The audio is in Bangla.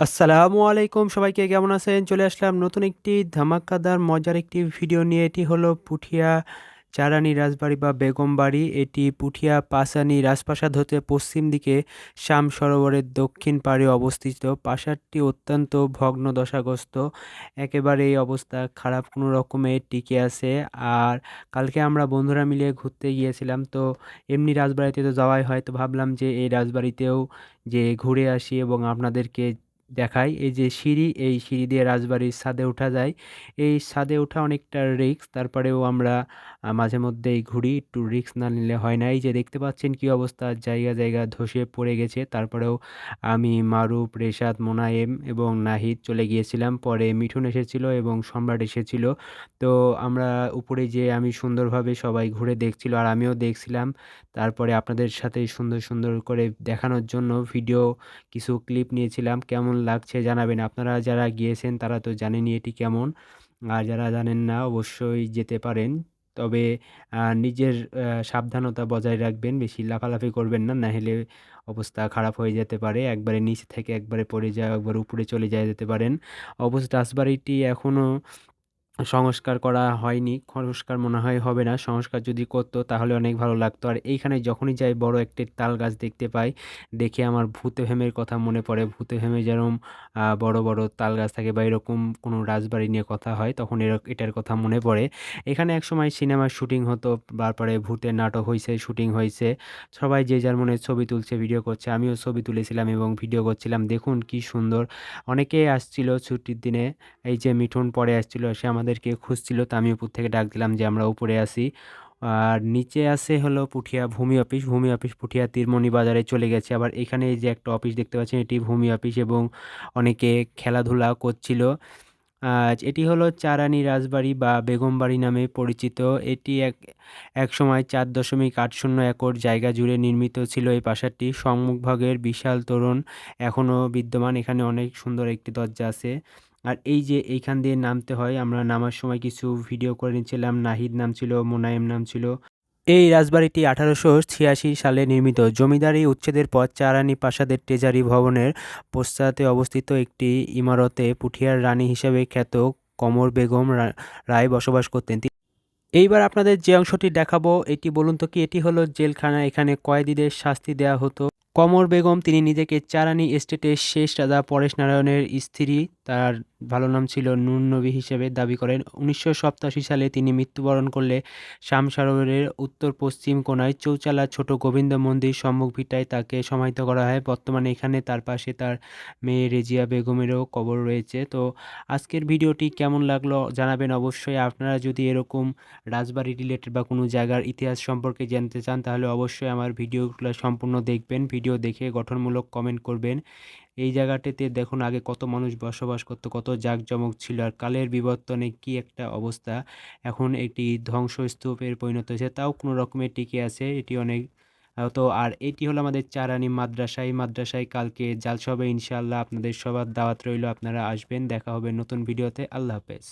আসসালামু আলাইকুম, সবাইকে কেমন আছেন? চলে আসলাম নতুন একটি ধামাকাদার, মজার একটি ভিডিও নিয়ে। এটি হলো পুঠিয়া চারানি রাজবাড়ি বা বেগম বাড়ি এটি পুঠিয়া পাশানি রাজপ্রাসাদ হতে পশ্চিম দিকে শ্যাম সরোবরের দক্ষিণ পাড়ে অবস্থিত। প্রাসাদটি অত্যন্ত ভগ্ন দশাগ্রস্ত একেবারে এই অবস্থা খারাপ, কোনো রকমে টিকে আছে। আর কালকে আমরা বন্ধুরা মিলে ঘুরতে গিয়েছিলাম। তো এমনি রাজবাড়িতে তো যাওয়াই হয়। তো ভাবলাম যে এই রাজবাড়িতেও যে ঘুরে আসি এবং আপনাদেরকে দেখাই। এই যে সিঁড়ি, এই সিঁড়ি দিয়ে রাজবাড়ির ছাদে ওঠা যায়। এই ছাদে ওঠা অনেকটা রিক্স তারপরেও আমরা মাঝে মধ্যেই ঘুরি। একটু রিস্ক না নিলে হয় না। এই যে দেখতে পাচ্ছেন কি অবস্থা? জায়গা জায়গা ধসে পড়ে গেছে। তারপরেও আমি, মারুফ, রেশাদ, মোনায়েম এবং নাহিদ চলে গিয়েছিলাম। পরে মিঠুন এসেছিল এবং সম্রাট এসেছিল। তো আমরা উপরে যে আমি সুন্দরভাবে সবাই ঘুরে দেখছিল আর আমিও দেখছিলাম। তারপরে আপনাদের সাথে সুন্দর সুন্দর করে দেখানোর জন্য ভিডিও, কিছু ক্লিপ নিয়েছিলাম। কেমন লাগছে জানাবেন। আপনারা যারা গিয়েছেন তারা তো জানেনই এটি কেমন। আর যারা জানেন না অবশ্যই যেতে পারেন। তবে নিজের সাবধানতা বজায় রাখবেন। বেশি লাফালাফি করবেন না। না হলে অবস্থা খারাপ হয়ে যেতে পারে। একবারে নিচে থেকে একবারে পড়ে যাওয়া, একবার উপরে চলে যায় যেতে পারেন। অবশ্য রাজবাড়িটি এখনও সংস্কার করা হয়নি সংস্কার মনে হয় হবে না সংস্কার যদি করতো তাহলে অনেক ভালো লাগতো। আর এইখানে যখনই যাই বড় একটি তাল গাছ দেখতে পাই দেখে আমার ভূতহেমের কথা মনে পড়ে। ভূতহেমে যেরকম আহ, বড় বড় তাল গাছ থাকে বা এরকম কোনো রাজবাড়ি নিয়ে কথা হয় তখন এর এটার কথা মনে পড়ে। এখানে একসময় সিনেমার শুটিং হতো তারপরে ভূতের নাটক হয়েছে শুটিং হয়েছে সবাই যে যার মনে ছবি তুলছে ভিডিও করছে আমিও ছবি তুলেছিলাম এবং ভিডিও করছিলাম। দেখুন কি সুন্দর। অনেকেই আসছিল ছুটির দিনে এই যে মিঠুন পরে আসছিল সে আমাদেরকে খুঁজছিল, তো আমি উপর থেকে ডাক দিলাম যে আমরা উপরে আসি আর নিচে আছে হলো পুঠিয়া ভূমি অফিস। ভূমি অফিস পুঠিয়া তীরমণি বাজারে চলে গেছে। আবার এখানে এই যে একটা অফিস দেখতে পাচ্ছেন, এটি ভূমি অফিস এবং অনেকে খেলাধুলা করছিল। আজ এটি হলো চারানি রাজবাড়ি বা বেগমবাড়ি নামে পরিচিত। এটি এক এক সময় চার দশমিক আট শূন্য একর জায়গা জুড়ে নির্মিত ছিল এই প্রাসাদটি সম্মুখভাগের বিশাল তোরণ এখনও বিদ্যমান। এখানে অনেক সুন্দর একটি দরজা আছে। আর এই যে এইখান দিয়ে নামতে হয়, আমরা নামার সময় কিছু ভিডিও করে নিচ্ছিলাম। নাহিদ নাম ছিল, মোনায়েম নাম ছিল। এই রাজবাড়িটি আঠারোশো ছিয়াশি সালে নির্মিত। জমিদারি উচ্ছেদের পর চারানি প্রাসাদের ট্রেজারি ভবনের পশ্চাতে অবস্থিত একটি ইমারতে পুঠিয়ার রানী হিসেবে খ্যাত কমর বেগম রায় বসবাস করতেন। এইবার আপনাদের যে অংশটি দেখাবো, এটি বলুন তো কি, এটি হলো জেলখানা। এখানে কয়েদিদের শাস্তি দেওয়া হতো। কমর বেগম, তিনি নিজেকে চারানি এস্টেটের শেষ রাজা পরেশ নারায়ণের স্ত্রী তার ভালো নাম ছিল নুরনবী হিসেবে দাবি করেন। উনিশশো সালে তিনি মৃত্যুবরণ করলে শাম সরোবরের উত্তর পশ্চিম কোণায় চৌচালা ছোট গোবিন্দ মন্দির সম্মুখ ভিটায় তাকে সমাহিত করা হয়। বর্তমানে এখানে তার পাশে তার মেয়ে রেজিয়া বেগমেরও কবর রয়েছে। তো আজকের ভিডিওটি কেমন লাগল জানাবেন অবশ্যই। আপনারা যদি এরকম রাজবাড়ি রিলেটেড বা কোনো জায়গার ইতিহাস সম্পর্কে জানতে চান, তাহলে অবশ্যই আমার ভিডিওগুলো সম্পূর্ণ দেখবেন। ভিডিও দেখে গঠনমূলক কমেন্ট করবেন। এই জায়গাটিতে দেখুন আগে কত মানুষ বসবাস করত, কত জাঁকজমক ছিল আর কালের বিবর্তনে কি একটা অবস্থা। এখন একটি ধ্বংসস্তূপের পরিণত হয়েছে, তাও কোনো রকমের টিকে আছে, এটি অনেক তো আর এটি হলো আমাদের চারানি মাদ্রাসা। এই মাদ্রাসায় কালকে জালসবে ইনশাআল্লাহ আপনাদের সবার দাওয়াত রইল, আপনারা আসবেন, দেখা হবে নতুন ভিডিওতে, আল্লাহ হাফেজ।